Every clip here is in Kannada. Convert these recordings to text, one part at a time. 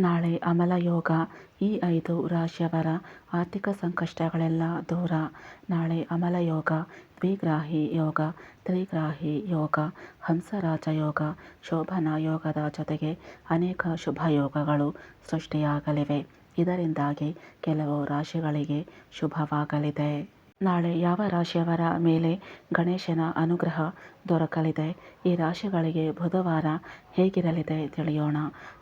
ನಾಳೆ ಅಮಲ ಯೋಗ ಈ ಐದು ರಾಶಿಯವರ ಆರ್ಥಿಕ ಸಂಕಷ್ಟಗಳೆಲ್ಲ ದೂರ. ನಾಳೆ ಅಮಲ ಯೋಗ ದ್ವಿಗ್ರಾಹಿ ಯೋಗ, ತ್ರಿಗ್ರಾಹಿ ಯೋಗ, ಹಂಸರಾಜ ಯೋಗ, ಶೋಭನಾ ಯೋಗದ ಜೊತೆಗೆ ಅನೇಕ ಶುಭ ಯೋಗಗಳು ಸೃಷ್ಟಿಯಾಗಲಿವೆ. ಇದರಿಂದಾಗಿ ಕೆಲವು ರಾಶಿಗಳಿಗೆ ಶುಭವಾಗಲಿದೆ. ನಾಳೆ ಯಾವ ರಾಶಿಯವರ ಮೇಲೆ ಗಣೇಶನ ಅನುಗ್ರಹ ದೊರಕಲಿದೆ? ಈ ರಾಶಿಗಳಿಗೆ ಬುಧವಾರ ಹೇಗಿರಲಿದೆ ತಿಳಿಯೋಣ.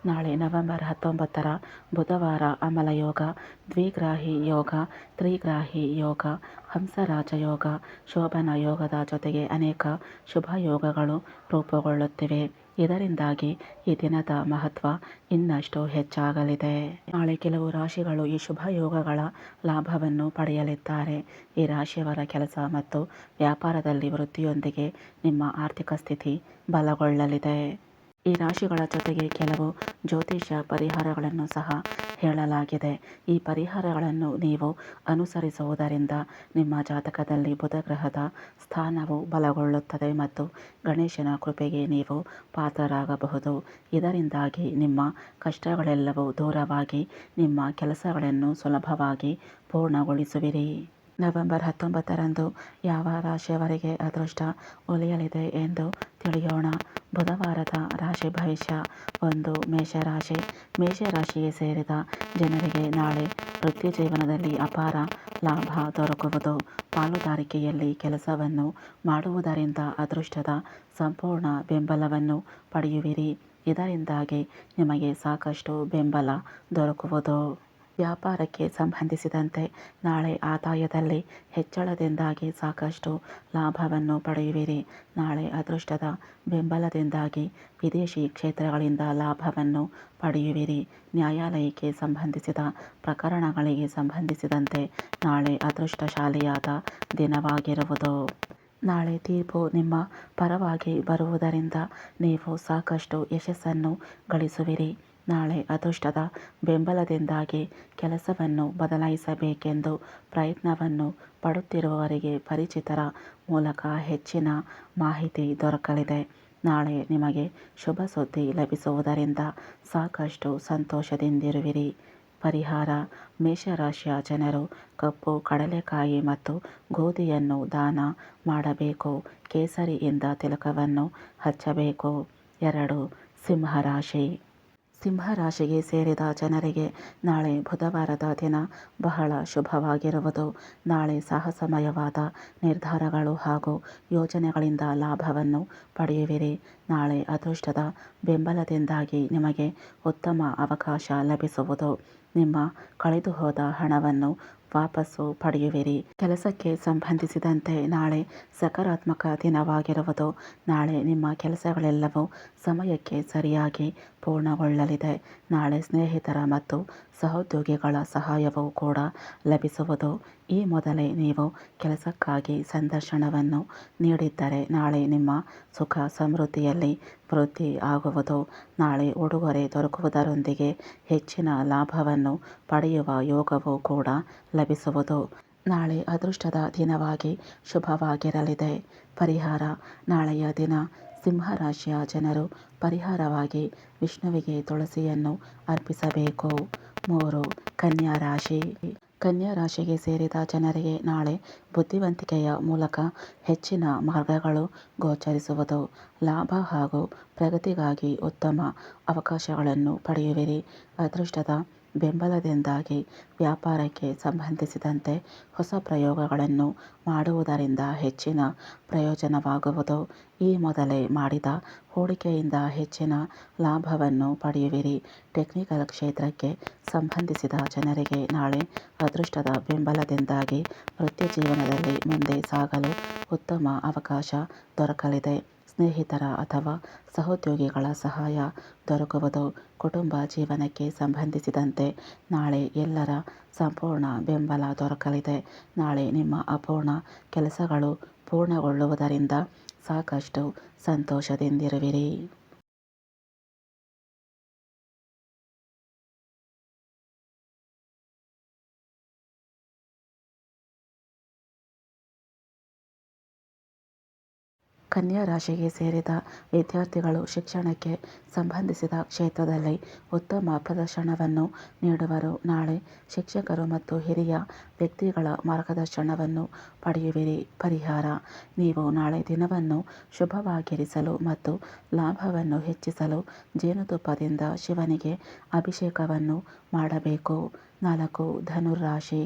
ನಾಳೆ ನವೆಂಬರ್ ಹತ್ತೊಂಬತ್ತರ ಬುಧವಾರ ಅಮಲ ಯೋಗ ದ್ವಿಗ್ರಾಹಿ ಯೋಗ, ತ್ರಿಗ್ರಾಹಿ ಯೋಗ, ಹಂಸರಾಜ ಯೋಗ, ಶೋಭನ ಯೋಗದ ಜೊತೆಗೆ ಅನೇಕ ಶುಭ ಯೋಗಗಳು ರೂಪುಗೊಳ್ಳುತ್ತಿವೆ. ಇದರಿಂದಾಗಿ ಈ ದಿನದ ಮಹತ್ವ ಇನ್ನಷ್ಟು ಹೆಚ್ಚಾಗಲಿದೆ. ನಾಳೆ ಕೆಲವು ರಾಶಿಗಳು ಈ ಶುಭ ಯೋಗಗಳ ಲಾಭವನ್ನು ಪಡೆಯಲಿದ್ದಾರೆ. ಈ ರಾಶಿಯವರ ಕೆಲಸ ಮತ್ತು ವ್ಯಾಪಾರದಲ್ಲಿ ವೃತ್ತಿಯೊಂದಿಗೆ ನಿಮ್ಮ ಆರ್ಥಿಕ ಸ್ಥಿತಿ ಬಲಗೊಳ್ಳಲಿದೆ. ಈ ರಾಶಿಗಳ ಜೊತೆಗೆ ಕೆಲವು ಜ್ಯೋತಿಷ ಪರಿಹಾರಗಳನ್ನು ಸಹ ಹೇಳಲಾಗಿದೆ. ಈ ಪರಿಹಾರಗಳನ್ನು ನೀವು ಅನುಸರಿಸುವುದರಿಂದ ನಿಮ್ಮ ಜಾತಕದಲ್ಲಿ ಬುಧ ಗ್ರಹದ ಸ್ಥಾನವು ಬಲಗೊಳ್ಳುತ್ತದೆ ಮತ್ತು ಗಣೇಶನ ಕೃಪೆಗೆ ನೀವು ಪಾತ್ರರಾಗಬಹುದು. ಇದರಿಂದಾಗಿ ನಿಮ್ಮ ಕಷ್ಟಗಳೆಲ್ಲವೂ ದೂರವಾಗಿ ನಿಮ್ಮ ಕೆಲಸಗಳನ್ನು ಸುಲಭವಾಗಿ ಪೂರ್ಣಗೊಳಿಸುವಿರಿ. ನವೆಂಬರ್ ಹತ್ತೊಂಬತ್ತರಂದು ಯಾವ ರಾಶಿಯವರಿಗೆ ಅದೃಷ್ಟ ಒಲಿಯಲಿದೆ ಎಂದು ತಿಳಿಯೋಣ. ಬುಧವಾರದ ರಾಶಿ ಭವಿಷ್ಯ. ಒಂದು ಮೇಷರಾಶಿ. ಮೇಷರಾಶಿಗೆ ಸೇರಿದ ಜನರಿಗೆ ನಾಳೆ ವೃತ್ತಿ ಜೀವನದಲ್ಲಿ ಅಪಾರ ಲಾಭ ದೊರಕುವುದು. ಪಾಲುದಾರಿಕೆಯಲ್ಲಿ ಕೆಲಸವನ್ನು ಮಾಡುವುದರಿಂದ ಅದೃಷ್ಟದ ಸಂಪೂರ್ಣ ಬೆಂಬಲವನ್ನು ಪಡೆಯುವಿರಿ. ಇದರಿಂದಾಗಿ ನಿಮಗೆ ಸಾಕಷ್ಟು ಬೆಂಬಲ ದೊರಕುವುದು. ವ್ಯಾಪಾರಕ್ಕೆ ಸಂಬಂಧಿಸಿದಂತೆ ನಾಳೆ ಆದಾಯದಲ್ಲಿ ಹೆಚ್ಚಳದಿಂದಾಗಿ ಸಾಕಷ್ಟು ಲಾಭವನ್ನು ಪಡೆಯುವಿರಿ. ನಾಳೆ ಅದೃಷ್ಟದ ಬೆಂಬಲದಿಂದಾಗಿ ವಿದೇಶಿ ಕ್ಷೇತ್ರಗಳಿಂದ ಲಾಭವನ್ನು ಪಡೆಯುವಿರಿ. ನ್ಯಾಯಾಲಯಕ್ಕೆ ಸಂಬಂಧಿಸಿದ ಪ್ರಕರಣಗಳಿಗೆ ಸಂಬಂಧಿಸಿದಂತೆ ನಾಳೆ ಅದೃಷ್ಟಶಾಲಿಯಾದ ದಿನವಾಗಿರುವುದು. ನಾಳೆ ತೀರ್ಪು ನಿಮ್ಮ ಪರವಾಗಿ ಬರುವುದರಿಂದ ನೀವು ಸಾಕಷ್ಟು ಯಶಸ್ಸನ್ನು ಗಳಿಸುವಿರಿ. ನಾಳೆ ಅದೃಷ್ಟದ ಬೆಂಬಲದಿಂದಾಗಿ ಕೆಲಸವನ್ನು ಬದಲಾಯಿಸಬೇಕೆಂದು ಪ್ರಯತ್ನವನ್ನು ಪಡುತ್ತಿರುವವರಿಗೆ ಪರಿಚಿತರ ಮೂಲಕ ಹೆಚ್ಚಿನ ಮಾಹಿತಿ ದೊರಕಲಿದೆ. ನಾಳೆ ನಿಮಗೆ ಶುಭ ಸುದ್ದಿ ಲಭಿಸುವುದರಿಂದ ಸಾಕಷ್ಟು ಸಂತೋಷದಿಂದಿರುವಿರಿ. ಪರಿಹಾರ ಮೇಷರಾಶಿಯ ಜನರು ಕಪ್ಪು, ಕಡಲೆಕಾಯಿ ಮತ್ತು ಗೋಧಿಯನ್ನು ದಾನ ಮಾಡಬೇಕು. ಕೇಸರಿಯಿಂದ ತಿಲಕವನ್ನು ಹಚ್ಚಬೇಕು. ಎರಡು, ಸಿಂಹರಾಶಿ. ಸಿಂಹರಾಶಿಗೆ ಸೇರಿದ ಜನರಿಗೆ ನಾಳೆ ಬುಧವಾರದ ದಿನ ಬಹಳ ಶುಭವಾಗಿರುವುದು. ನಾಳೆ ಸಾಹಸಮಯವಾದ ನಿರ್ಧಾರಗಳು ಹಾಗೂ ಯೋಜನೆಗಳಿಂದ ಲಾಭವನ್ನು ಪಡೆಯುವಿರಿ. ನಾಳೆ ಅದೃಷ್ಟದ ಬೆಂಬಲದಿಂದಾಗಿ ನಿಮಗೆ ಉತ್ತಮ ಅವಕಾಶ ಲಭಿಸುವುದು. ನಿಮ್ಮ ಕಳೆದುಹೋದ ಹಣವನ್ನು ವಾಪಸ್ಸು ಪಡೆಯುವಿರಿ. ಕೆಲಸಕ್ಕೆ ಸಂಬಂಧಿಸಿದಂತೆ ನಾಳೆ ಸಕಾರಾತ್ಮಕ ದಿನವಾಗಿರುವುದು. ನಾಳೆ ನಿಮ್ಮ ಕೆಲಸಗಳೆಲ್ಲವೂ ಸಮಯಕ್ಕೆ ಸರಿಯಾಗಿ ಪೂರ್ಣಗೊಳ್ಳಲಿದೆ. ನಾಳೆ ಸ್ನೇಹಿತರ ಮತ್ತು ಸಹೋದ್ಯೋಗಿಗಳ ಸಹಾಯವೂ ಕೂಡ ಲಭಿಸುವುದು. ಈ ಮೊದಲೇ ನೀವು ಕೆಲಸಕ್ಕಾಗಿ ಸಂದರ್ಶನವನ್ನು ನೀಡಿದ್ದರೆ ನಾಳೆ ನಿಮ್ಮ ಸುಖ ಸಮೃದ್ಧಿಯಲ್ಲಿ ವೃದ್ಧಿ ಆಗುವುದು. ನಾಳೆ ಉಡುಗೊರೆ ದೊರಕುವುದರೊಂದಿಗೆ ಹೆಚ್ಚಿನ ಲಾಭವನ್ನು ಪಡೆಯುವ ಯೋಗವೂ ಕೂಡ ಲಭಿಸುವುದು. ನಾಳೆ ಅದೃಷ್ಟದ ದಿನವಾಗಿ ಶುಭವಾಗಿರಲಿದೆ. ಪರಿಹಾರ. ನಾಳೆಯ ದಿನ ಸಿಂಹರಾಶಿಯ ಜನರು ಪರಿಹಾರವಾಗಿ ವಿಷ್ಣುವಿಗೆ ತುಳಸಿಯನ್ನು ಅರ್ಪಿಸಬೇಕು. ಮೂರು. ಕನ್ಯಾ ರಾಶಿ. ಕನ್ಯಾ ರಾಶಿಗೆ ಸೇರಿದ ಜನರಿಗೆ ನಾಳೆ ಬುದ್ಧಿವಂತಿಕೆಯ ಮೂಲಕ ಹೆಚ್ಚಿನ ಮಾರ್ಗಗಳು ಗೋಚರಿಸುವುದು. ಲಾಭ ಹಾಗೂ ಪ್ರಗತಿಗಾಗಿ ಉತ್ತಮ ಅವಕಾಶಗಳನ್ನು ಪಡೆಯುವಿರಿ. ಅದೃಷ್ಟದ ಬೆಂಬಲದಿಂದಾಗಿ ವ್ಯಾಪಾರಕ್ಕೆ ಸಂಬಂಧಿಸಿದಂತೆ ಹೊಸ ಪ್ರಯೋಗಗಳನ್ನು ಮಾಡುವುದರಿಂದ ಹೆಚ್ಚಿನ ಪ್ರಯೋಜನವಾಗುವುದು. ಈ ಮೊದಲೇ ಮಾಡಿದ ಹೂಡಿಕೆಯಿಂದ ಹೆಚ್ಚಿನ ಲಾಭವನ್ನು ಪಡೆಯುವಿರಿ. ಟೆಕ್ನಿಕಲ್ ಕ್ಷೇತ್ರಕ್ಕೆ ಸಂಬಂಧಿಸಿದ ಜನರಿಗೆ ನಾಳೆ ಅದೃಷ್ಟದ ಬೆಂಬಲದಿಂದಾಗಿ ವೃತ್ತಿ ಜೀವನದಲ್ಲಿ ಮುಂದೆ ಸಾಗಲು ಉತ್ತಮ ಅವಕಾಶ ದೊರಕಲಿದೆ. ಸ್ನೇಹಿತರ ಅಥವಾ ಸಹೋದ್ಯೋಗಿಗಳ ಸಹಾಯ ದೊರಕುವುದು ಕುಟುಂಬ ಜೀವನಕ್ಕೆ ಸಂಬಂಧಿಸಿದಂತೆ. ನಾಳೆ ಎಲ್ಲರ ಸಂಪೂರ್ಣ ಬೆಂಬಲ ದೊರಕಲಿದೆ. ನಾಳೆ ನಿಮ್ಮ ಅಪೂರ್ಣ ಕೆಲಸಗಳು ಪೂರ್ಣಗೊಳ್ಳುವುದರಿಂದ ಸಾಕಷ್ಟು ಸಂತೋಷದಿಂದಿರುವಿರಿ. ಕನ್ಯಾ ರಾಶಿಗೆ ಸೇರಿದ ವಿದ್ಯಾರ್ಥಿಗಳು ಶಿಕ್ಷಣಕ್ಕೆ ಸಂಬಂಧಿಸಿದ ಕ್ಷೇತ್ರದಲ್ಲಿ ಉತ್ತಮ ಪ್ರದರ್ಶನವನ್ನು ನೀಡುವರು. ನಾಳೆ ಶಿಕ್ಷಕರು ಮತ್ತು ಹಿರಿಯ ವ್ಯಕ್ತಿಗಳ ಮಾರ್ಗದರ್ಶನವನ್ನು ಪಡೆಯುವಿರಿ. ಪರಿಹಾರ, ನೀವು ನಾಳೆ ದಿನವನ್ನು ಶುಭವಾಗಿರಿಸಲು ಮತ್ತು ಲಾಭವನ್ನು ಹೆಚ್ಚಿಸಲು ಜೇನುತುಪ್ಪದಿಂದ ಶಿವನಿಗೆ ಅಭಿಷೇಕವನ್ನು ಮಾಡಬೇಕು. ನಾಲ್ಕು ಧನುರಾಶಿ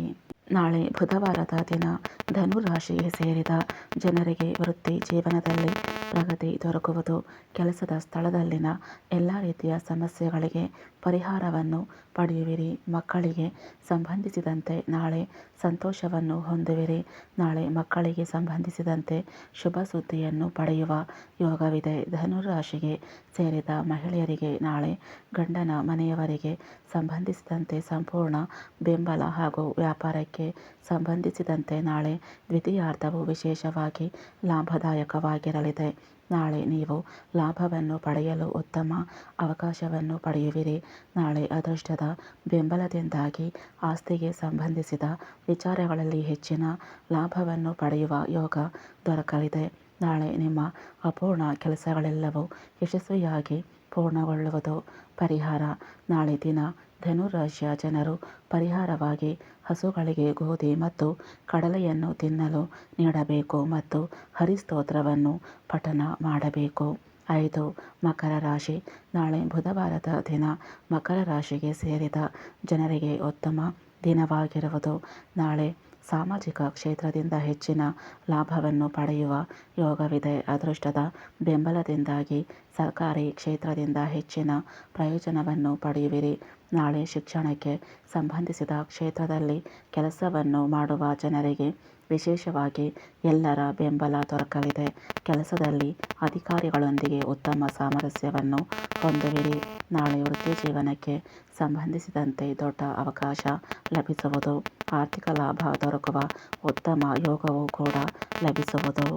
ನಾಳೆ ಬುಧವಾರದ ದಿನ ಧನುರಾಶಿಗೆ ಸೇರಿದ ಜನರಿಗೆ ವೃತ್ತಿ ಜೀವನದಲ್ಲಿ ಪ್ರಗತಿ ದೊರಕುವುದು ಕೆಲಸದ ಸ್ಥಳದಲ್ಲಿನ ಎಲ್ಲ ರೀತಿಯ ಸಮಸ್ಯೆಗಳಿಗೆ ಪರಿಹಾರವನ್ನು ಪಡೆಯುವಿರಿ. ಮಕ್ಕಳಿಗೆ ಸಂಬಂಧಿಸಿದಂತೆ ನಾಳೆ ಸಂತೋಷವನ್ನು ಹೊಂದುವಿರಿ. ನಾಳೆ ಮಕ್ಕಳಿಗೆ ಸಂಬಂಧಿಸಿದಂತೆ ಶುಭ ಸುದ್ದಿಯನ್ನು ಪಡೆಯುವ ಯೋಗವಿದೆ. ಧನುರಾಶಿಗೆ ಸೇರಿದ ಮಹಿಳೆಯರಿಗೆ ನಾಳೆ ಗಂಡನ ಮನೆಯವರಿಗೆ ಸಂಬಂಧಿಸಿದಂತೆ ಸಂಪೂರ್ಣ ಬೆಂಬಲ ಹಾಗೂ ವ್ಯಾಪಾರಕ್ಕೆ ಸಂಬಂಧಿಸಿದಂತೆ ನಾಳೆ ದ್ವಿತೀಯಾರ್ಧವು ವಿಶೇಷವಾಗಿ ಲಾಭದಾಯಕವಾಗಿರಲಿದೆ. ನಾಳೆ ನೀವು ಲಾಭವನ್ನು ಪಡೆಯಲು ಉತ್ತಮ ಅವಕಾಶವನ್ನು ಪಡೆಯುವಿರಿ. ನಾಳೆ ಅದೃಷ್ಟದ ಬೆಂಬಲದಿಂದಾಗಿ ಆಸ್ತಿಗೆ ಸಂಬಂಧಿಸಿದ ವಿಚಾರಗಳಲ್ಲಿ ಹೆಚ್ಚಿನ ಲಾಭವನ್ನು ಪಡೆಯುವ ಯೋಗ ದೊರಕಲಿದೆ. ನಾಳೆ ನಿಮ್ಮ ಅಪೂರ್ಣ ಕೆಲಸಗಳೆಲ್ಲವೂ ಯಶಸ್ವಿಯಾಗಿ ಪೂರ್ಣಗೊಳ್ಳುವುದು ಪರಿಹಾರ. ನಾಳೆ ದಿನ ಧನುರಾಶಿಯ ಜನರು ಪರಿಹಾರವಾಗಿ ಹಸುಗಳಿಗೆ ಗೋಧಿ ಮತ್ತು ಕಡಲೆಯನ್ನು ತಿನ್ನಲು ನೀಡಬೇಕು ಮತ್ತು ಹರಿಸ್ತೋತ್ರವನ್ನು ಪಠನ ಮಾಡಬೇಕು. ಐದು, ಮಕರ ರಾಶಿ. ನಾಳೆ ಬುಧವಾರದ ದಿನ ಮಕರ ರಾಶಿಗೆ ಸೇರಿದ ಜನರಿಗೆ ಉತ್ತಮ ದಿನವಾಗಿರುವುದು. ನಾಳೆ ಸಾಮಾಜಿಕ ಕ್ಷೇತ್ರದಿಂದ ಹೆಚ್ಚಿನ ಲಾಭವನ್ನು ಪಡೆಯುವ ಯೋಗವಿದೆ. ಅದೃಷ್ಟದ ಬೆಂಬಲದಿಂದಾಗಿ ಸರ್ಕಾರಿ ಕ್ಷೇತ್ರದಿಂದ ಹೆಚ್ಚಿನ ಪ್ರಯೋಜನವನ್ನು ಪಡೆಯುವಿರಿ. ನಾಳೆ ಶಿಕ್ಷಣಕ್ಕೆ ಸಂಬಂಧಿಸಿದ ಕ್ಷೇತ್ರದಲ್ಲಿ ಕೆಲಸವನ್ನು ಮಾಡುವ ಜನರಿಗೆ ವಿಶೇಷವಾಗಿ ಎಲ್ಲರ ಬೆಂಬಲ ದೊರಕಲಿದೆ. ಕೆಲಸದಲ್ಲಿ ಅಧಿಕಾರಿಗಳೊಂದಿಗೆ ಉತ್ತಮ ಸಾಮರಸ್ಯವನ್ನು ಹೊಂದುವಿರಿ. ನಾಳೆ ವೃತ್ತಿ ಜೀವನಕ್ಕೆ ಸಂಬಂಧಿಸಿದಂತೆ ದೊಡ್ಡ ಅವಕಾಶ ಲಭಿಸುವುದು, ಆರ್ಥಿಕ ಲಾಭ ದೊರಕುವ ಉತ್ತಮ ಯೋಗವೂ ಕೂಡ ಲಭಿಸುವುದು.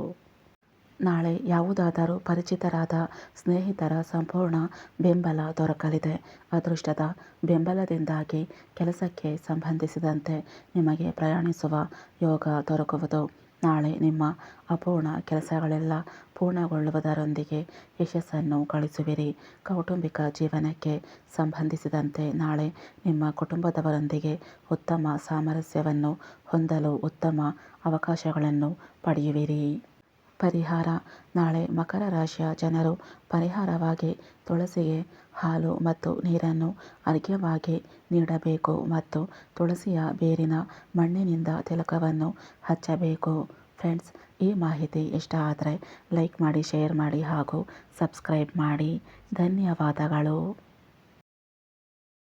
ನಾಳೆ ಯಾವುದಾದರೂ ಪರಿಚಿತರಾದ ಸ್ನೇಹಿತರ ಸಂಪೂರ್ಣ ಬೆಂಬಲ ದೊರಕಲಿದೆ. ಅದೃಷ್ಟದ ಬೆಂಬಲದಿಂದಾಗಿ ಕೆಲಸಕ್ಕೆ ಸಂಬಂಧಿಸಿದಂತೆ ನಿಮಗೆ ಪ್ರಯಾಣಿಸುವ ಯೋಗ ದೊರಕುವುದು. ನಾಳೆ ನಿಮ್ಮ ಅಪೂರ್ಣ ಕೆಲಸಗಳೆಲ್ಲ ಪೂರ್ಣಗೊಳ್ಳುವುದರೊಂದಿಗೆ ಯಶಸ್ಸನ್ನು ಗಳಿಸುವಿರಿ. ಕೌಟುಂಬಿಕ ಜೀವನಕ್ಕೆ ಸಂಬಂಧಿಸಿದಂತೆ ನಾಳೆ ನಿಮ್ಮ ಕುಟುಂಬದವರೊಂದಿಗೆ ಉತ್ತಮ ಸಾಮರಸ್ಯವನ್ನು ಹೊಂದಲು ಉತ್ತಮ ಅವಕಾಶಗಳನ್ನು ಪಡೆಯುವಿರಿ. ಪರಿಹಾರ. ನಾಳೆ ಮಕರ ರಾಶಿಯ ಜನರು ಪರಿಹಾರವಾಗಿ ತುಳಸಿಗೆ ಹಾಲು ಮತ್ತು ನೀರನ್ನು ಅರ್ಘ್ಯವಾಗಿ ನೀಡಬೇಕು ಮತ್ತು ತುಳಸಿಯ ಬೇರಿನ ಮಣ್ಣಿನಿಂದ ತಿಲಕವನ್ನು ಹಚ್ಚಬೇಕು. ಫ್ರೆಂಡ್ಸ್, ಈ ಮಾಹಿತಿ ಇಷ್ಟ ಆದರೆ ಲೈಕ್ ಮಾಡಿ, ಶೇರ್ ಮಾಡಿ ಹಾಗೂ ಸಬ್ಸ್ಕ್ರೈಬ್ ಮಾಡಿ. ಧನ್ಯವಾದಗಳು.